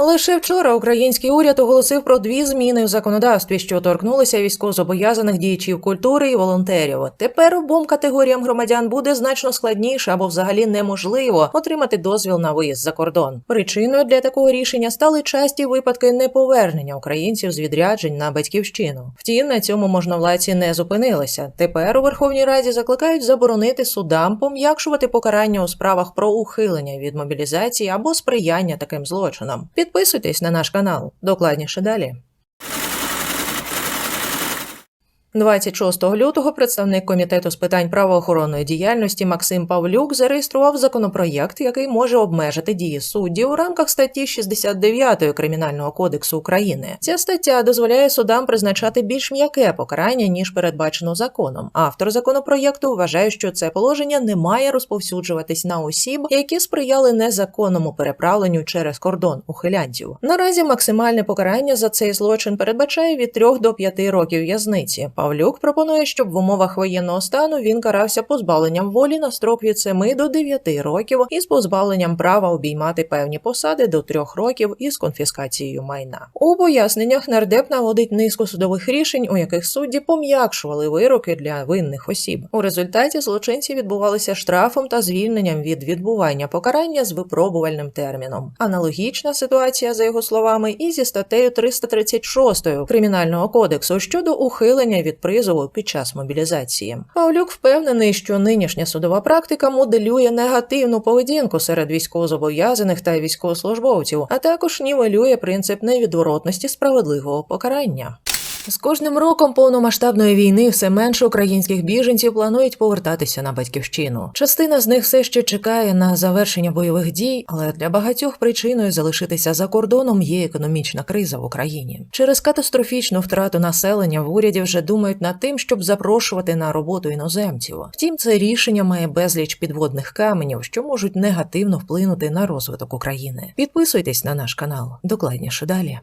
Лише вчора український уряд оголосив про дві зміни в законодавстві, що торкнулися військовозобов'язаних діячів культури і волонтерів. Тепер обом категоріям громадян буде значно складніше або взагалі неможливо отримати дозвіл на виїзд за кордон. Причиною для такого рішення стали часті випадки неповернення українців з відряджень на батьківщину. Втім, на цьому можновладці не зупинилися. Тепер у Верховній Раді закликають заборонити судам пом'якшувати покарання у справах про ухилення від мобілізації або сприяння таким злочинам. Підписуйтесь на наш канал. Докладніше далі. 26 лютого представник комітету з питань правоохоронної діяльності Максим Павлюк зареєстрував законопроєкт, який може обмежити дії суддів у рамках статті 69 Кримінального кодексу України. Ця стаття дозволяє судам призначати більш м'яке покарання ніж передбачено законом. Автор законопроєкту вважає, що це положення не має розповсюджуватись на осіб, які сприяли незаконному переправленню через кордон ухилянтів. Наразі максимальне покарання за цей злочин передбачає від 3 до 5 років в'язниці. Павлюк пропонує, щоб в умовах воєнного стану він карався позбавленням волі на строк від 7 до 9 років із позбавленням права обіймати певні посади до 3 років із конфіскацією майна. У поясненнях нардеп наводить низку судових рішень, у яких судді пом'якшували вироки для винних осіб. У результаті злочинці відбувалися штрафом та звільненням від відбування покарання з випробувальним терміном. Аналогічна ситуація, за його словами, і зі статтею 336 Кримінального кодексу щодо ухилення від призову під час мобілізації. Павлюк впевнений, що нинішня судова практика моделює негативну поведінку серед військовозобов'язаних та військовослужбовців, а також нівелює принцип невідворотності справедливого покарання. З кожним роком повномасштабної війни все менше українських біженців планують повертатися на батьківщину. Частина з них все ще чекає на завершення бойових дій, але для багатьох причиною залишитися за кордоном є економічна криза в Україні. Через катастрофічну втрату населення в уряді вже думають над тим, щоб запрошувати на роботу іноземців. Втім, це рішення має безліч підводних каменів, що можуть негативно вплинути на розвиток України. Підписуйтесь на наш канал. Докладніше далі.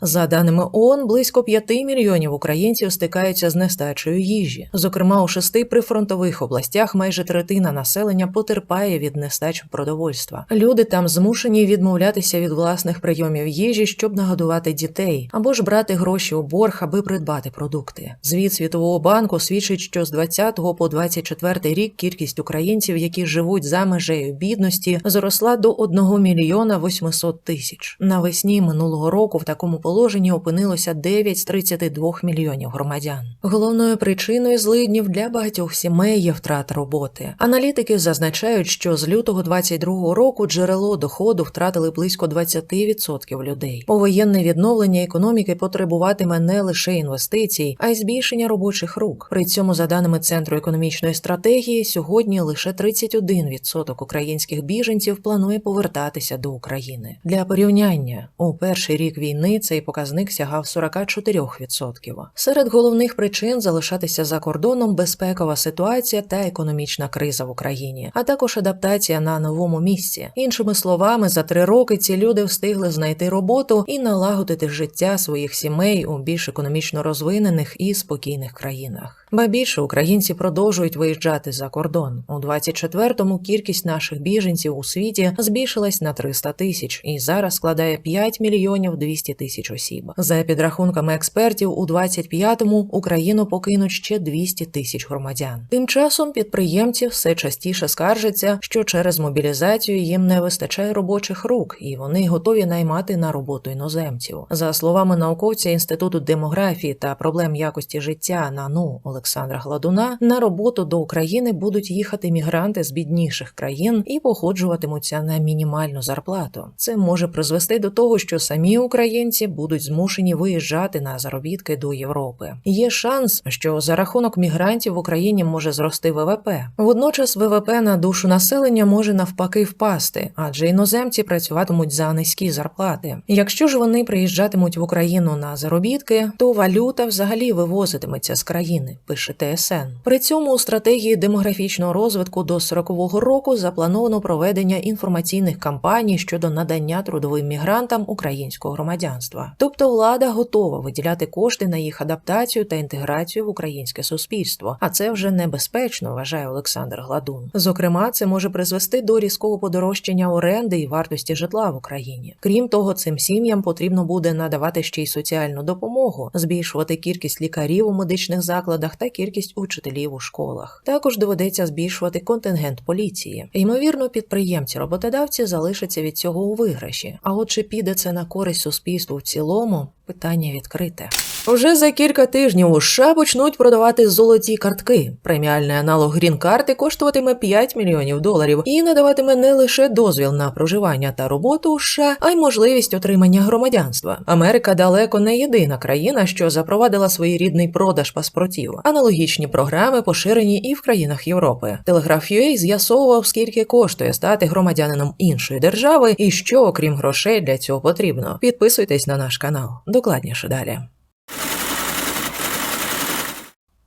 За даними ООН, близько 5 мільйонів українців стикаються з нестачею їжі. Зокрема, у шести прифронтових областях майже третина населення потерпає від нестачі продовольства. Люди там змушені відмовлятися від власних прийомів їжі, щоб нагодувати дітей, або ж брати гроші у борг, аби придбати продукти. Звіт Світового банку свідчить, що з 20 по 24 рік кількість українців, які живуть за межею бідності, зросла до 1 мільйона 800 тисяч. Навесні минулого року в такому положенні опинилося 9 з 32 мільйонів громадян. Головною причиною злиднів для багатьох сімей є втрата роботи. Аналітики зазначають, що з лютого 22 року джерело доходу втратили близько 20% людей. Повоєнне відновлення економіки потребуватиме не лише інвестицій, а й збільшення робочих рук. При цьому, за даними центру економічної стратегії, сьогодні лише 31% українських біженців планує повертатися до України. Для порівняння у перший рік війни цей показник сягав 44%. Серед головних причин залишатися за кордоном безпекова ситуація та економічна криза в Україні, а також адаптація на новому місці. Іншими словами, за три роки ці люди встигли знайти роботу і налагодити життя своїх сімей у більш економічно розвинених і спокійних країнах. Ба більше українці продовжують виїжджати за кордон. У 24-му кількість наших біженців у світі збільшилась на 300 тисяч і зараз складає 5 мільйонів 200 тисяч осіб. За підрахунками експертів, у 25-му Україну покинуть ще 200 тисяч громадян. Тим часом підприємці все частіше скаржаться, що через мобілізацію їм не вистачає робочих рук, і вони готові наймати на роботу іноземців. За словами науковця інституту демографії та проблем якості життя НАНУ Олександра Гладуна, на роботу до України будуть їхати мігранти з бідніших країн і походжуватимуться на мінімальну зарплату. Це може призвести до того, що самі українці будуть змушені виїжджати на заробітки до Європи. Є шанс, що за рахунок мігрантів в Україні може зрости ВВП. Водночас ВВП на душу населення може навпаки впасти, адже іноземці працюватимуть за низькі зарплати. Якщо ж вони приїжджатимуть в Україну на заробітки, то валюта взагалі вивозитиметься з країни, пише ТСН. При цьому у стратегії демографічного розвитку до 40-го року заплановано проведення інформаційних кампаній щодо надання трудовим мігрантам українського громадянства. Тобто влада готова виділяти кошти на їх адаптацію та інтеграцію в українське суспільство. А це вже небезпечно, вважає Олександр Гладун. Зокрема, це може призвести до різкого подорожчання оренди і вартості житла в Україні. Крім того, цим сім'ям потрібно буде надавати ще й соціальну допомогу, збільшувати кількість лікарів у медичних закладах та кількість учителів у школах. Також доведеться збільшувати контингент поліції. Ймовірно, підприємці роботодавці залишаться від цього у виграші. А от чи піде це на користь суспільству в цілому? Питання відкрите. Уже за кілька тижнів у США почнуть продавати золоті картки. Преміальний аналог грін-карти коштуватиме 5 мільйонів доларів і надаватиме не лише дозвіл на проживання та роботу у США, а й можливість отримання громадянства. Америка далеко не єдина країна, що запровадила своєрідний продаж паспортів. Аналогічні програми поширені і в країнах Європи. Телеграф UA з'ясовував, скільки коштує стати громадянином іншої держави, і що, окрім грошей, для цього потрібно. Підписуйтесь на наш канал. Докладніше далі.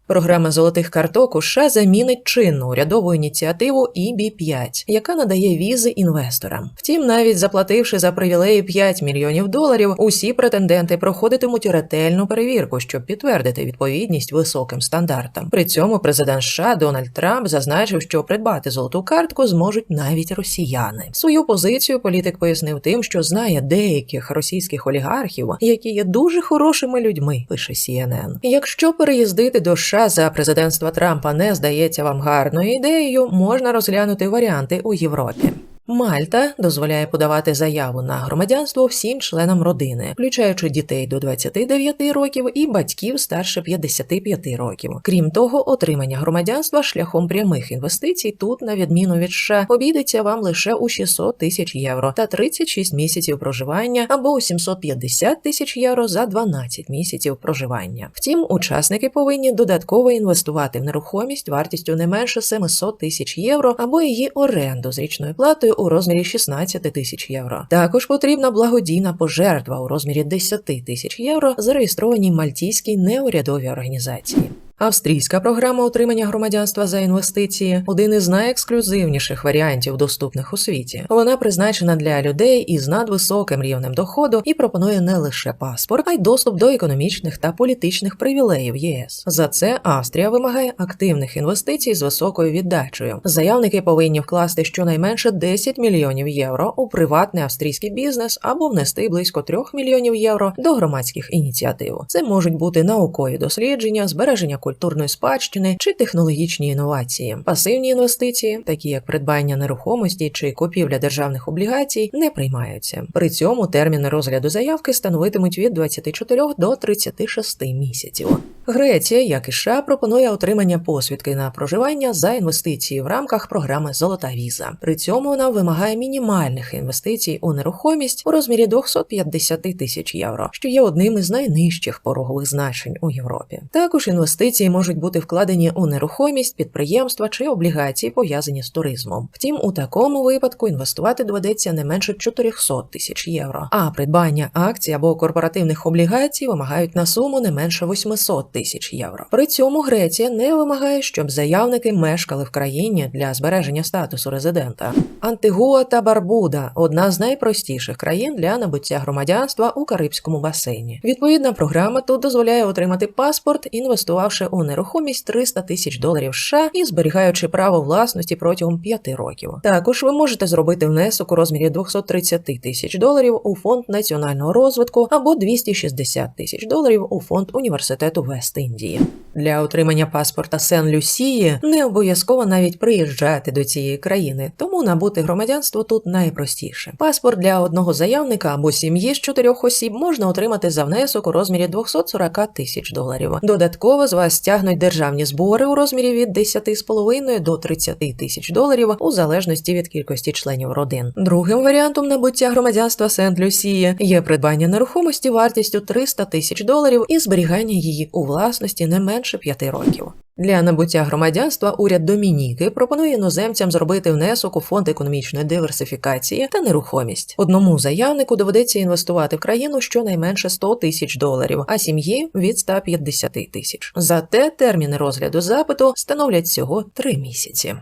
Програма золотих карток у США замінить чинну урядову ініціативу EB5, яка надає візи інвесторам. Втім, навіть заплативши за привілеї 5 мільйонів доларів, усі претенденти проходитимуть ретельну перевірку, щоб підтвердити відповідність високим стандартам. При цьому президент США Дональд Трамп зазначив, що придбати золоту картку зможуть навіть росіяни. Свою позицію політик пояснив тим, що знає деяких російських олігархів, які є дуже хорошими людьми. Пише CNN. Якщо переїздити до США за президентства Трампа не здається вам гарною ідеєю, можна розглянути варіанти у Європі. Мальта дозволяє подавати заяву на громадянство всім членам родини, включаючи дітей до 29 років і батьків старше 55 років. Крім того, отримання громадянства шляхом прямих інвестицій тут, на відміну від США, обійдеться вам лише у 600 тисяч євро та 36 місяців проживання або у 750 тисяч євро за 12 місяців проживання. Втім, учасники повинні додатково інвестувати в нерухомість вартістю не менше 700 тисяч євро або її оренду з річною платою у розмірі 16 тисяч євро. Також потрібна благодійна пожертва у розмірі 10 тисяч євро, зареєстрованій мальтійській неурядовій організації. Австрійська програма отримання громадянства за інвестиції один із найексклюзивніших варіантів, доступних у світі. Вона призначена для людей із надвисоким рівнем доходу і пропонує не лише паспорт, а й доступ до економічних та політичних привілеїв ЄС. За це Австрія вимагає активних інвестицій з високою віддачею. Заявники повинні вкласти щонайменше 10 мільйонів євро у приватний австрійський бізнес або внести близько 3 мільйонів євро до громадських ініціатив. Це можуть бути наукові дослідження, збереження культурної спадщини чи технологічні інновації. Пасивні інвестиції, такі як придбання нерухомості чи купівля державних облігацій, не приймаються. При цьому терміни розгляду заявки становитимуть від 24 до 36 місяців. Греція, як і США, пропонує отримання посвідки на проживання за інвестиції в рамках програми Золота віза. При цьому вона вимагає мінімальних інвестицій у нерухомість у розмірі 250 тисяч євро, що є одним із найнижчих порогових значень у Європі. Також інвестиції можуть бути вкладені у нерухомість, підприємства чи облігації, пов'язані з туризмом. Втім, у такому випадку інвестувати доведеться не менше 400 тисяч євро. А придбання акцій або корпоративних облігацій вимагають на суму не менше 800 тисяч євро. При цьому Греція не вимагає, щоб заявники мешкали в країні для збереження статусу резидента. Антигуа та Барбуда одна з найпростіших країн для набуття громадянства у Карибському басейні. Відповідна програма тут дозволяє отримати паспорт, інвестувавши у нерухомість 300 тисяч доларів США і зберігаючи право власності протягом 5 років. Також ви можете зробити внесок у розмірі 230 тисяч доларів у фонд національного розвитку або 260 тисяч доларів у фонд університету Вест-Індії. Для отримання паспорта Сен-Люсії не обов'язково навіть приїжджати до цієї країни, тому набути громадянство тут найпростіше. Паспорт для одного заявника або сім'ї з чотирьох осіб можна отримати за внесок у розмірі 240 тисяч доларів. Додатково з вас стягнуть державні збори у розмірі від 10,5 до 30 тисяч доларів у залежності від кількості членів родин. Другим варіантом набуття громадянства Сент-Люсії є придбання нерухомості вартістю 300 тисяч доларів і зберігання її у власності не менше 5 років. Для набуття громадянства уряд Домініки пропонує іноземцям зробити внесок у фонд економічної диверсифікації та нерухомість. Одному заявнику доведеться інвестувати в країну щонайменше 100 тисяч доларів, а сім'ї від 150 тисяч. Зате терміни розгляду запиту становлять всього 3 місяці.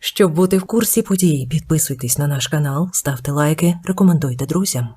Щоб бути в курсі подій, підписуйтесь на наш канал, ставте лайки, рекомендуйте друзям.